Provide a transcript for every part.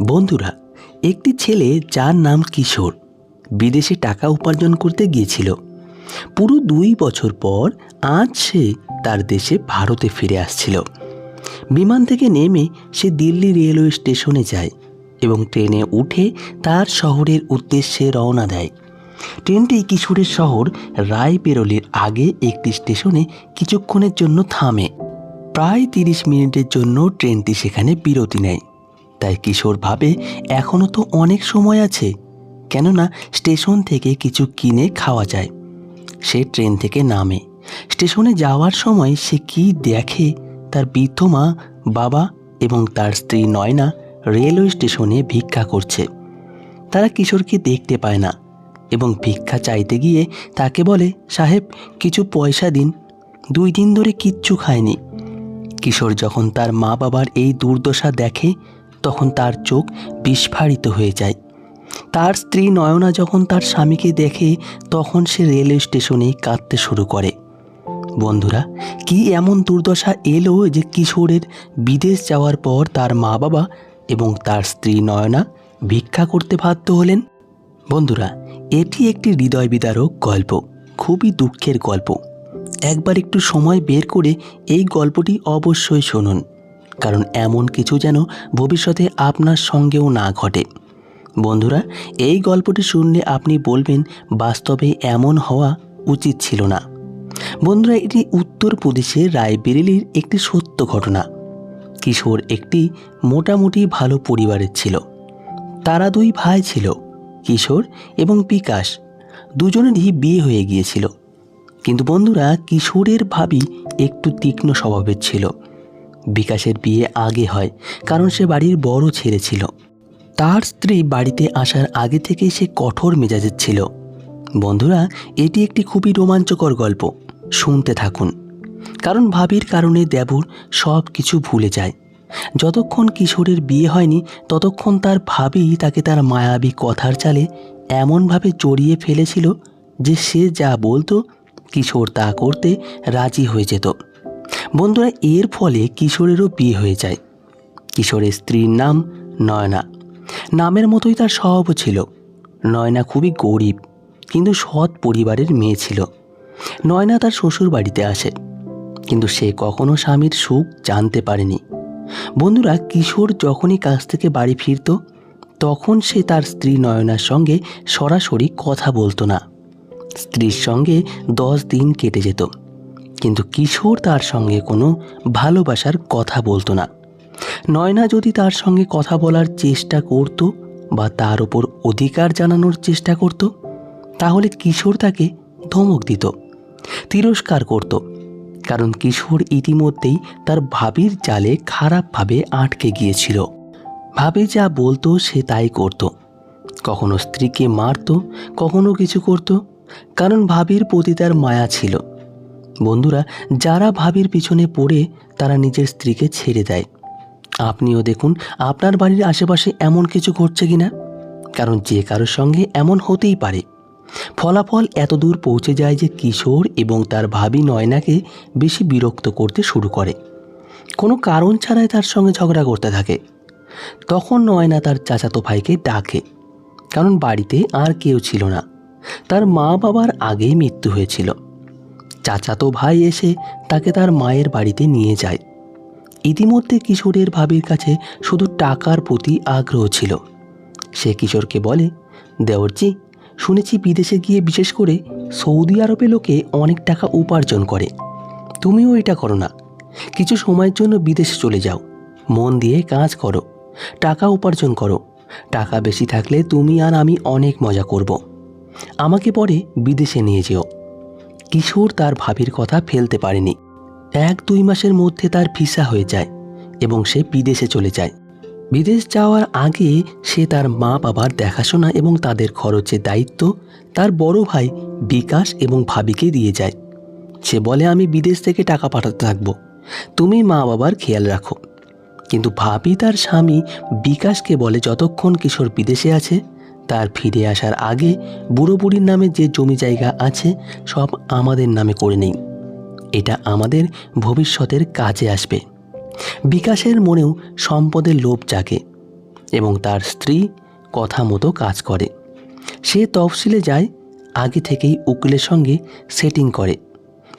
বন্ধুরা, একটি ছেলে যার নাম কিশোর বিদেশে টাকা উপার্জন করতে গিয়েছিল। পুরো দুই বছর পর আজ সে তার দেশে ভারতে ফিরে আসছিল। বিমান থেকে নেমে সে দিল্লি রেলওয়ে স্টেশনে যায় এবং ট্রেনে উঠে তার শহরের উদ্দেশ্যে রওনা দেয়। ট্রেনটি কিশোরের শহর রায়বেরলির আগে একটি স্টেশনে কিছুক্ষণের জন্য থামে। প্রায় তিরিশ মিনিটের জন্য ট্রেনটি সেখানে বিরতি নেয়। তাই কিশোর ভাবে এখনও তো অনেক সময় আছে। কেননা স্টেশন থেকে কিছু কিনে খাওয়া যায়। সে ট্রেন থেকে নামে। স্টেশনে যাওয়ার সময় সে কি দেখে তার বৃদ্ধ মা, বাবা এবং তার স্ত্রী নয়না রেলওয়ে স্টেশনে ভিক্ষা করছে। তারা কিশোরকে দেখতে পায় না এবং ভিক্ষা চাইতে গিয়ে তাকে বলে, সাহেব, কিছু পয়সা দিন। দুই দিন ধরে কিচ্ছু খায়নি। কিশোর যখন তার মা বাবার এই দুর্দশা দেখে তখন তার চোখ বিস্ফারিত হয়ে যায়। তার স্ত্রী নয়না যখন তার স্বামীকে দেখে, তখন সে রেলওয়ে স্টেশনে কাঁদতে শুরু করে। বন্ধুরা, কি এমন দুর্দশা এলো যে কিশোরের বিদেশ যাওয়ার পর তার মা বাবা এবং তার স্ত্রী নয়না ভিক্ষা করতে বাধ্য হলেন? বন্ধুরা, এটি একটি হৃদয় বিদারক গল্প, খুবই দুঃখের গল্প। একবার একটু সময় বের করে এই গল্পটি অবশ্যই শুনুন। কারণ এমন কিছু যেন ভবিষ্যতে আপনার সঙ্গেও না ঘটে। বন্ধুরা, এই গল্পটি শুনলে আপনি বলবেন, বাস্তবে এমন হওয়া উচিত ছিল না। বন্ধুরা, এটি উত্তর উত্তরপ্রদেশের রায়বেরেলির একটি সত্য ঘটনা। কিশোর একটি মোটামুটি ভালো পরিবারের ছিল। তারা দুই ভাই ছিল, কিশোর এবং বিকাশ। দুজনেরই বিয়ে হয়ে গিয়েছিল। কিন্তু বন্ধুরা, কিশোরের ভাবি একটু তীক্ষ্ণ স্বভাবের ছিল। বিকাশের বিয়ে আগে হয়, কারণ সে বাড়ির বড় ছেলে ছিল। তার স্ত্রী বাড়িতে আসার আগে থেকেই সে কঠোর মেজাজের ছিল। বন্ধুরা, এটি একটি খুবই রোমাঞ্চকর গল্প। শুনতে থাকুন। কারণ ভাবির কারণে দেবর সব কিছু ভুলে যায়। যতক্ষণ কিশোরের বিয়ে হয়নি, ততক্ষণ তার ভাবি তাকে তার মায়াবী কথার চালে এমনভাবে জড়িয়ে ফেলেছিল যে সে যা বলতো, কিশোর তা করতে রাজি হয়ে যেত। বন্ধুরা, এর ফলে কিশোরেরও বিয়ে হয়ে যায়। কিশোরের স্ত্রীর নাম নয়না। নামের মতোই তার স্বভাবও ছিল। নয়না খুবই গরিব, কিন্তু সৎ পরিবারের মেয়ে ছিল। নয়না তার শ্বশুর বাড়িতে আসে, কিন্তু সে কখনো স্বামীর সুখ জানতে পারেনি। বন্ধুরা, কিশোর যখনই কাজ থেকে বাড়ি ফিরত, তখন সে তার স্ত্রী নয়নার সঙ্গে সরাসরি কথা বলতো না। স্ত্রীর সঙ্গে দশ দিন কেটে যেত। কিন্তু কিশোর তার সঙ্গে কোনো ভালোবাসার কথা বলতো না। নয়না যদি তার সঙ্গে কথা বলার চেষ্টা করত বা তার ওপর অধিকার জানানোর চেষ্টা করত, তাহলে কিশোর তাকে ধমক দিত, তিরস্কার করত, কারণ কিশোর ইতিমধ্যেই তার ভাবির জালে খারাপভাবে আটকে গিয়েছিল। ভাবি যা বলতো সে তাই করত। কখনো স্ত্রীকে মারত, কখনো কিছু করত, কারণ ভাবির প্রতি তার মায়া ছিল। বন্ধুরা, যারা ভাবির পিছনে পড়ে, তারা নিজের স্ত্রীকে ছেড়ে দেয়। আপনিও দেখুন, আপনার বাড়ির আশেপাশে এমন কিছু ঘটছে কিনা? কারণ যে কারোর সঙ্গে এমন হতেই পারে। ফলাফল এত দূর পৌঁছে যায় যে কিশোর এবং তার ভাবি নয়নাকে বেশি বিরক্ত করতে শুরু করে। কোনো কারণ ছাড়াই তার সঙ্গে ঝগড়া করতে থাকে। তখন নয়না তার চাচাতো ভাইকে ডাকে, কারণ বাড়িতে আর কেউ ছিল না। তার মা বাবার আগেই মৃত্যু হয়েছিল। চাচাতো ভাই এসে তাকে তার মায়ের বাড়িতে নিয়ে যায়। ইতিমধ্যে কিশোরের ভাবির কাছে শুধু টাকার প্রতি আগ্রহ ছিল। সে কিশোরকে বলে, দেওরজি, শুনেছি বিদেশে গিয়ে বিশেষ করে সৌদি আরবে লোকে অনেক টাকা উপার্জন করে। তুমিও এটা করো না। কিছু সময়ের জন্য বিদেশে চলে যাও। মন দিয়ে কাজ করো। টাকা উপার্জন করো। টাকা বেশি থাকলে তুমি আর আমি অনেক মজা করব। আমাকে পরে বিদেশে নিয়ে যেও। কিশোর তার ভাবির কথা ফেলতে পারেনি। এক দুই মাসের মধ্যে তার ভিসা হয়ে যায় এবং সে বিদেশে চলে যায়। বিদেশ যাওয়ার আগে সে তার মা বাবার দেখাশোনা এবং তাদের খরচের দায়িত্ব তার বড় ভাই বিকাশ এবং ভাবিকে দিয়ে যায়। সে বলে, আমি বিদেশ থেকে টাকা পাঠাতে থাকব। তুমি মা বাবার খেয়াল রাখো। কিন্তু ভাবি তার স্বামী বিকাশকে বলে, যতক্ষণ কিশোর বিদেশে আছে তার ফিরে আসার আগে বুড়ো বুড়ির নামে যে জমি জায়গা আছে, সব আমাদের নামে করে নেই। এটা আমাদের ভবিষ্যতের কাজে আসবে। বিকাশের মনেও সম্পদের লোভ জাগে এবং তার স্ত্রী কথা মতো কাজ করে। সে তফসিলে যায়, আগে থেকেই উকিলের সঙ্গে সেটিং করে।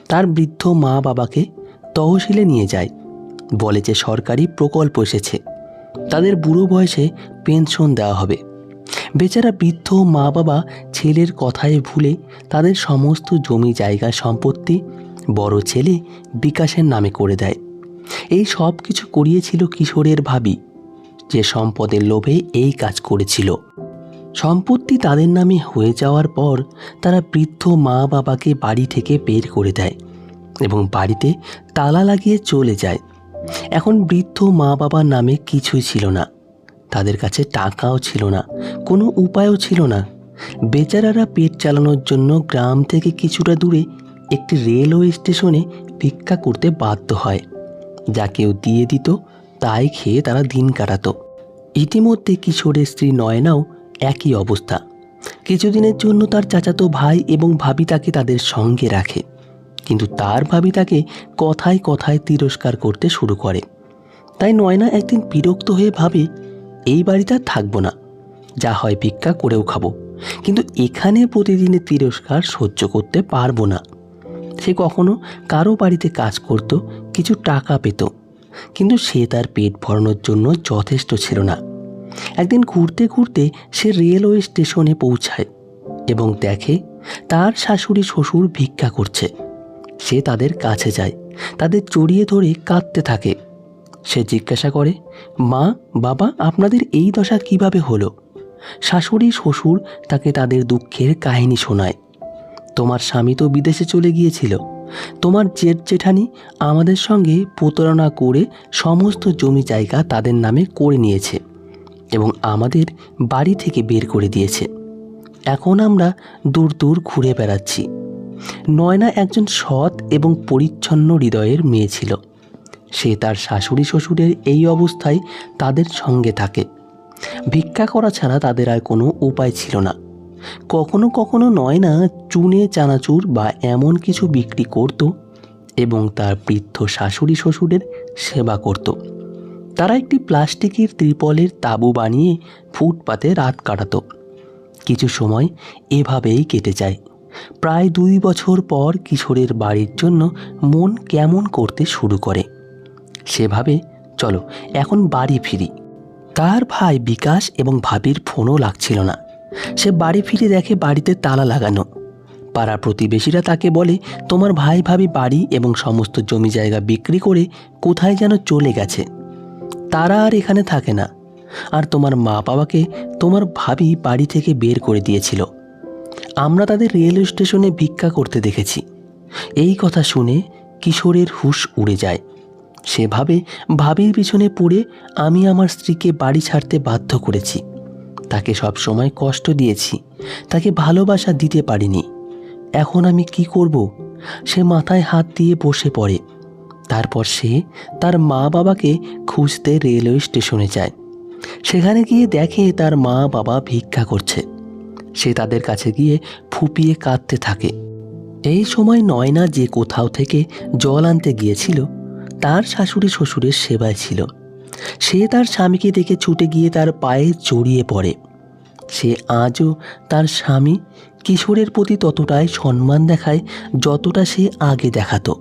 তার বৃদ্ধ মা বাবাকে তহসিলে নিয়ে যায়। বলে যে সরকারি প্রকল্প এসেছে। তাদের বুড়ো বয়সে পেনশন দেওয়া হবে। বেচারা বৃদ্ধ মা বাবা ছেলের কথায় ভুলে তাদের সমস্ত জমি জায়গা সম্পত্তি বড় ছেলে বিকাশের নামে করে দেয়। এই সব কিছু করিয়েছিল কিশোরের ভাবি। যে সম্পদের লোভে এই কাজ করেছিল। সম্পত্তি তাদের নামে হয়ে যাওয়ার পর তারা বৃদ্ধ মা বাবাকে বাড়ি থেকে বের করে দেয় এবং বাড়িতে তালা লাগিয়ে চলে যায়। এখন বৃদ্ধ মা বাবার নামে কিছুই ছিল না। তাদের কাছে টাকাও ছিল না, কোনো উপায়ও ছিল না। বেচারারা পেট চালানোর জন্য গ্রাম থেকে কিছুটা দূরে একটি রেলওয়ে স্টেশনে ভিক্ষা করতে বাধ্য হয়। যা কেউ দিয়ে দিত, তাই খেয়ে তারা দিন কাটাতো। ইতিমধ্যে কিশোরের স্ত্রী নয়নাও একই অবস্থা। কিছুদিনের জন্য তার চাচাতো ভাই এবং ভাবি তাকে তাদের সঙ্গে রাখে, কিন্তু তার ভাবি তাকে কথায় কথায় তিরস্কার করতে শুরু করে। তাই নয়না একদিন বিরক্ত হয়ে ভাবে এই বাড়িতে আর থাকব না। যা হয় ভিক্ষা করেও খাব। কিন্তু এখানে প্রতিদিনের তিরস্কার সহ্য করতে পারব না। সে কখনো কারও বাড়িতে কাজ করত, কিছু টাকা পেত। কিন্তু সে তার পেট ভরানোর জন্য যথেষ্ট ছিল না। একদিন ঘুরতে ঘুরতে সে রেলওয়ে স্টেশনে পৌঁছায় এবং দেখে তার শাশুড়ি শ্বশুর ভিক্ষা করছে। সে তাদের কাছে যায়। তাদের জড়িয়ে ধরে কাঁদতে থাকে। সে জিজ্ঞাসা করে, মা, বাবা, আপনাদের এই দশা কীভাবে হলো? শাশুড়ি শ্বশুর তাকে তাদের দুঃখের কাহিনী শোনায়। তোমার স্বামী তো বিদেশে চলে গিয়েছিল। তোমার জেঠ জেঠানি আমাদের সঙ্গে প্রতারণা করে সমস্ত জমি জায়গা তাদের নামে করে নিয়েছে এবং আমাদের বাড়ি থেকে বের করে দিয়েছে। এখন আমরা দূর দূর ঘুরে বেড়াচ্ছি। নয়না একজন সৎ এবং পরিচ্ছন্ন হৃদয়ের মেয়ে ছিল। সে তার শাশুড়ি শ্বশুরের এই অবস্থায় তাদের সঙ্গে থাকে। ভিক্ষা করা ছাড়া তাদের আর কোনো উপায় ছিল না। কখনো কখনো নয় না, চুনে চানাচুর বা এমন কিছু বিক্রি করত এবং তার বৃদ্ধ শাশুড়ি শ্বশুরের সেবা করত। তারা একটি প্লাস্টিকের ত্রিপলের তাঁবু বানিয়ে ফুটপাতে রাত কাটাত। কিছু সময় এভাবেই কেটে যায়। প্রায় দুই বছর পর কিশোরের বাড়ির জন্য মন কেমন করতে শুরু করে। সেভাবে, চলো, এখন বাড়ি ফিরি। তার ভাই বিকাশ এবং ভাবির ফোনও লাগছিল না। সে বাড়ি ফিরে দেখে বাড়িতে তালা লাগানো। পাড়া প্রতিবেশীরা তাকে বলে, তোমার ভাই ভাবি বাড়ি এবং সমস্ত জমি জায়গা বিক্রি করে কোথায় যেন চলে গেছে। তারা আর এখানে থাকে না। আর তোমার মা বাবাকে তোমার ভাবি বাড়ি থেকে বের করে দিয়েছিল। আমরা তাদের রেলওয়ে স্টেশনে ভিক্ষা করতে দেখেছি। এই কথা শুনে কিশোরের হুঁশ উড়ে যায়। সেভাবে ভাবির পিছনে পড়ে আমি আমার স্ত্রীকে বাড়ি ছাড়তে বাধ্য করেছি। তাকে সব সময় কষ্ট দিয়েছি। তাকে ভালোবাসা দিতে পারিনি। এখন আমি কি করব? সে মাথায় হাত দিয়ে বসে পড়ে। তারপর সে তার মা বাবাকে খুঁজতে রেলওয়ে স্টেশনে যায়। সেখানে গিয়ে দেখে তার মা বাবা ভিক্ষা করছে। সে তাদের কাছে গিয়ে ফুপিয়ে কাঁদতে থাকে। এই সময় নয়না যে কোথাও থেকে জল আনতে গিয়েছিল তার শাশুড়ি শ্বশুরের সেবায় ছিল। সে তার স্বামীকে দেখে ছুটে গিয়ে তার পায়ে জড়িয়ে পড়ে। সে আজও তার স্বামী কিশোরের প্রতি ততটাই সম্মান দেখায় যতটা সে আগে দেখাতো।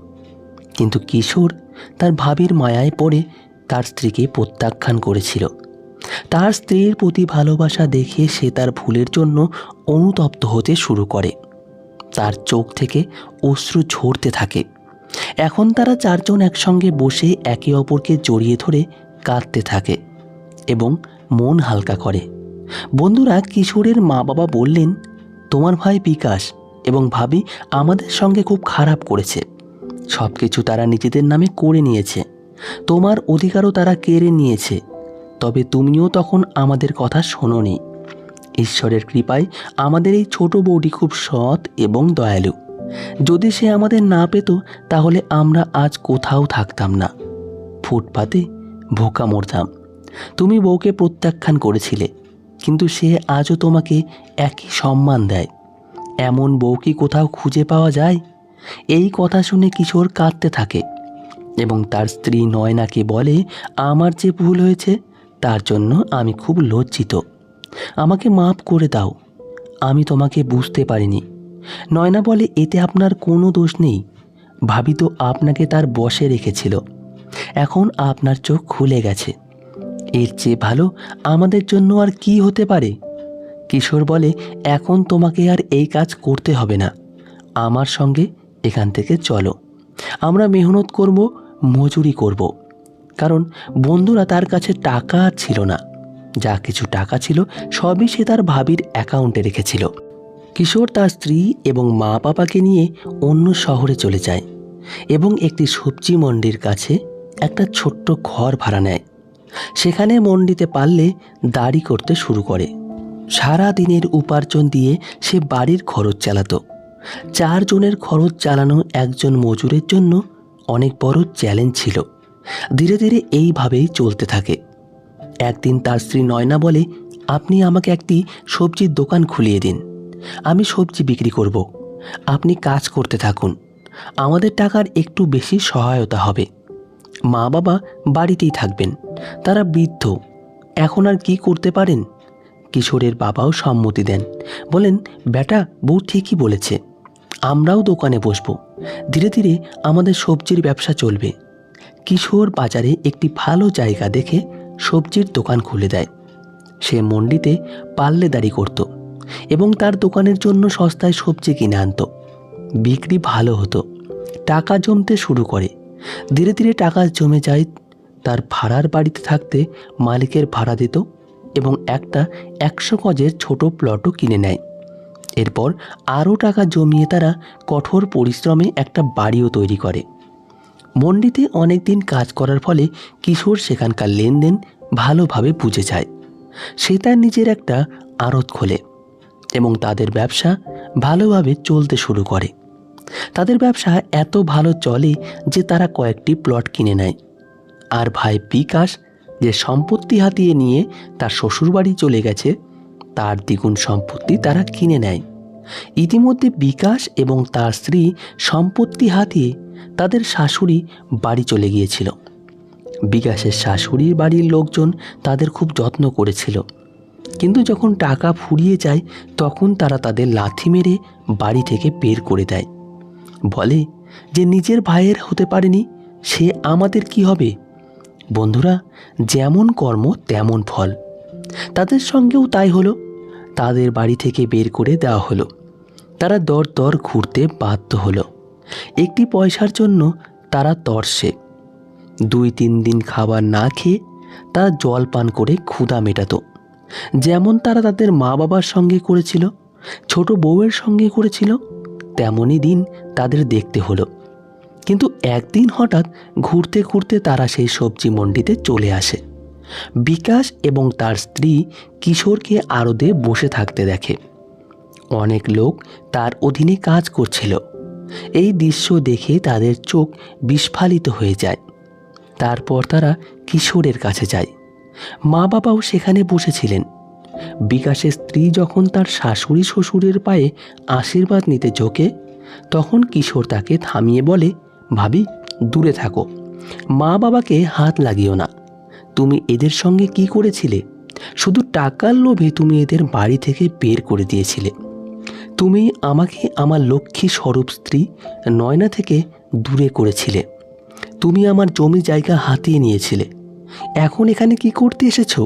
কিন্তু কিশোর তার ভাবির মায়ায় পড়ে তার স্ত্রীকে প্রত্যাখ্যান করেছিল। তার স্ত্রীর প্রতি ভালোবাসা দেখে সে তার ভুলের জন্য অনুতপ্ত হতে শুরু করে। তার চোখ থেকে অশ্রু ঝরতে থাকে। এখন তারা চারজন একসঙ্গে বসে একে অপরকে জড়িয়ে ধরে কাঁদতে থাকে এবং মন হালকা করে। বন্ধুরা, কিশোরের মা বাবা বললেন, তোমার ভাই বিকাশ এবং ভাবি আমাদের সঙ্গে খুব খারাপ করেছে। সব কিছু তারা নিজেদের নামে করে নিয়েছে। তোমার অধিকারও তারা কেড়ে নিয়েছে। তবে তুমিও তখন আমাদের কথা শোনোনি। ঈশ্বরের কৃপায় আমাদের এই ছোট বউটি খুব সৎ এবং দয়ালু। যদি সে আমাদের না পেত, তাহলে আমরা আজ কোথাও থাকতাম না। ফুটপাতে ভোকা মরতাম। তুমি বউকে প্রত্যাখ্যান করেছিলে, কিন্তু সে আজও তোমাকে একই সম্মান দেয়। এমন বউ কি কোথাও খুঁজে পাওয়া যায়? এই কথা শুনে কিশোর কাঁদতে থাকে এবং তার স্ত্রী নয়নাকে বলে, আমার যে ভুল হয়েছে, তার জন্য আমি খুব লজ্জিত। আমাকে মাফ করে দাও। আমি তোমাকে বুঝতে পারিনি। নয়না বলে, এতে আপনার কোনো দোষ নেই। ভাবি তো আপনাকে তার বসে রেখেছিল। এখন আপনার চোখ খুলে গেছে। এর চেয়ে ভালো আমাদের জন্য আর কি হতে পারে? কিশোর বলে, এখন তোমাকে আর এই কাজ করতে হবে না। আমার সঙ্গে এখান থেকে চলো। আমরা মেহনত করব, মজুরি করব। কারণ বন্ধুরা তার কাছে টাকা ছিল না। যা কিছু টাকা ছিল, সবই সে তার ভাবির অ্যাকাউন্টে রেখেছিল। কিশোর তার স্ত্রী এবং মা বাবাকে নিয়ে অন্য শহরে চলে যায় এবং একটি সবজি মন্ডির কাছে একটা ছোট্ট ঘর ভাড়া নেয়। সেখানে মন্ডিতে পারলে দাড়ি করতে শুরু করে। সারা দিনের উপার্জন দিয়ে সে বাড়ির খরচ চালাতো। চারজনের খরচ চালানো একজন মজুরের জন্য অনেক বড় চ্যালেঞ্জ ছিল। ধীরে ধীরে এইভাবেই চলতে থাকে। একদিন তার স্ত্রী নয়না বলে, আপনি আমাকে একটি সবজির দোকান খুলিয়ে দিন। আমি সবজি বিক্রি করব। আপনি কাজ করতে থাকুন। আমাদের টাকার একটু বেশি সহায়তা হবে। মা বাবা বাড়িতেই থাকবেন। তারা বৃদ্ধ। এখন আর কি করতে পারেন? কিশোরের বাবাও সম্মতি দেন। বলেন, বেটা, বউ ঠিকই বলেছে। আমরাও দোকানে বসবো। ধীরে ধীরে আমাদের সবজির ব্যবসা চলবে। কিশোর বাজারে একটি ভালো জায়গা দেখে সবজির দোকান খুলে দেয়। সে মন্ডিতে পাল্লেদারি করত। এবং তার দোকানের জন্য সস্তায় সবজি কিনে আনত। বিক্রি ভালো হতো। টাকা জমতে শুরু করে। ধীরে ধীরে টাকা জমে যায় তার ভাড়ার বাড়িতে থাকতে মালিকের ভাড়া দিত এবং একটা একশো গজের ছোট প্লটও কিনে নেয়। এরপর আরও টাকা জমিয়ে তারা কঠোর পরিশ্রমে একটা বাড়িও তৈরি করে। মন্ডিতে অনেক দিন কাজ করার ফলে কিশোর সেখানকার লেনদেন ভালোভাবে বুঝে যায়। সে তার নিজের একটা আড়ত খোলে। এবং তাদের ব্যবসা ভালোভাবে চলতে শুরু করে। তাদের ব্যবসা এত ভালো চলে যে তারা কয়েকটি প্লট কিনে নেয়। আর ভাই বিকাশ যে সম্পত্তি হাতিয়ে নিয়ে তার শ্বশুরবাড়ি চলে গেছে, তার দ্বিগুণ সম্পত্তি তারা কিনে নেয়। ইতিমধ্যে বিকাশ এবং তার স্ত্রী সম্পত্তি হাতিয়ে তাদের শাশুড়ি বাড়ি চলে গিয়েছিল। বিকাশের শাশুড়ির বাড়ির লোকজন তাদের খুব যত্ন করেছিল। কিন্তু যখন টাকা ফুরিয়ে যায়, তখন তারা তাদের লাথি মেরে বাড়ি থেকে বের করে দেয়। বলে, যে নিজের ভাইয়ের হতে পারেনি, সে আমাদের কি হবে? বন্ধুরা, যেমন কর্ম, তেমন ফল। তাদের সঙ্গেও তাই হলো। তাদের বাড়ি থেকে বের করে দেওয়া হলো। তারা দর দর ঘুরতে বাধ্য হলো। একটি পয়সার জন্য তারা তরসে। দুই তিন দিন খাবার না খেয়ে তারা জল পান করে ক্ষুধা মেটাতো। যেমন তারা তাদের মা বাবার সঙ্গে করেছিল, ছোট বউয়ের সঙ্গে করেছিল, তেমনই দিন তাদের দেখতে হলো। কিন্তু একদিন হঠাৎ ঘুরতে ঘুরতে তারা সেই সবজি মন্ডিতে চলে আসে। বিকাশ এবং তার স্ত্রী কিশোরকে আরদে বসে থাকতে দেখে। অনেক লোক তার অধীনে কাজ করছিল। এই দৃশ্য দেখে তাদের চোখ বিস্ফালিত হয়ে যায়। তারপর তারা কিশোরের কাছে যায়। মা বাবাও সেখানে বসেছিলেন। বিকাশের স্ত্রী যখন তার শাশুড়ি শ্বশুরের পায়ে আশীর্বাদ নিতে ঝোঁকে, তখন কিশোর তাকে থামিয়ে বলে, ভাবি, দূরে থাকো। মা বাবাকে হাত লাগিও না। তুমি এদের সঙ্গে কি করেছিলে? শুধু টাকার লোভে তুমি এদের বাড়ি থেকে বের করে দিয়েছিলে। তুমি আমাকে আমার লক্ষ্মী স্বরূপ স্ত্রী নয়না থেকে দূরে করেছিলে। তুমি আমার জমি জায়গা হাতিয়ে নিয়েছিলে। এখন এখানে কি করতে এসেছ?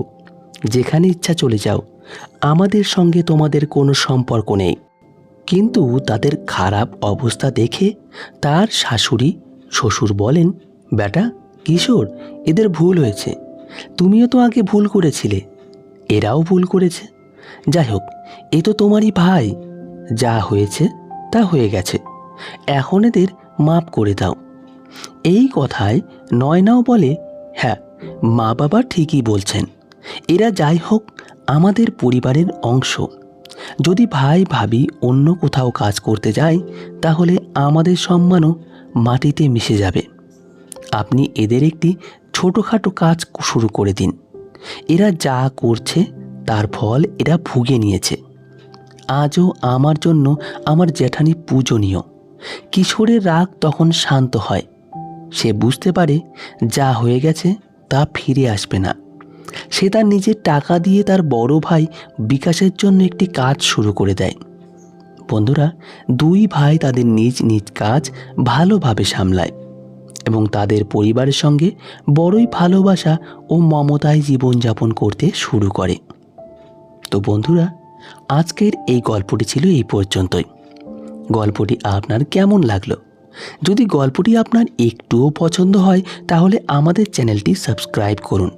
যেখানে ইচ্ছা চলে যাও। আমাদের সঙ্গে তোমাদের কোনো সম্পর্ক নেই। কিন্তু তাদের খারাপ অবস্থা দেখে তার শাশুড়ি, শ্বশুর বলেন, বেটা, কিশোর, এদের ভুল হয়েছে। তুমিও তো আগে ভুল করেছিলে। এরাও ভুল করেছে। যাই হোক, এ তো তোমারই ভাই। যা হয়েছে, তা হয়ে গেছে। এখন এদের মাপ করে দাও। এই কথায় নয়নাও বলে মা বাবা ঠিকই বলছেন, এরা যাই হোক আমাদের পরিবারের অংশ। যদি ভাই ভাবি অন্য কোথাও কাজ করতে যায়, তাহলে আমাদের সম্মানও মাটিতে মিশে যাবে। আপনি এদের একটি ছোটোখাটো কাজ শুরু করে দিন। এরা যা করছে, তার ফল এরা ভুগে নিয়েছে। আজও আমার জন্য আমার জ্যাঠানি পূজনীয়। কিশোরের রাগ তখন শান্ত হয়। সে বুঝতে পারে যা হয়ে গেছে তা ফিরে আসবে না। সে তার নিজের টাকা দিয়ে তার বড় ভাই বিকাশের জন্য একটি কাজ শুরু করে দেয়। বন্ধুরা, দুই ভাই তাদের নিজ নিজ কাজ ভালোভাবে সামলায় এবং তাদের পরিবারের সঙ্গে বড়ই ভালোবাসা ও মমতায় জীবনযাপন করতে শুরু করে। তো বন্ধুরা, আজকের এই গল্পটি ছিল এই পর্যন্তই। গল্পটি আপনার কেমন লাগল? যদি গল্পটি আপনার একটুও পছন্দ হয়, তাহলে আমাদের চ্যানেলটি সাবস্ক্রাইব করুন।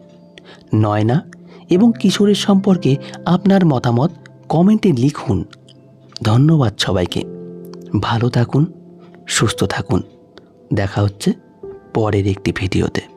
নয়না এবং কিশোরের সম্পর্কে আপনার মতামত কমেন্টে লিখুন। ধন্যবাদ সবাইকে। ভালো থাকুন, সুস্থ থাকুন। দেখা হচ্ছে পরের একটি ভিডিওতে।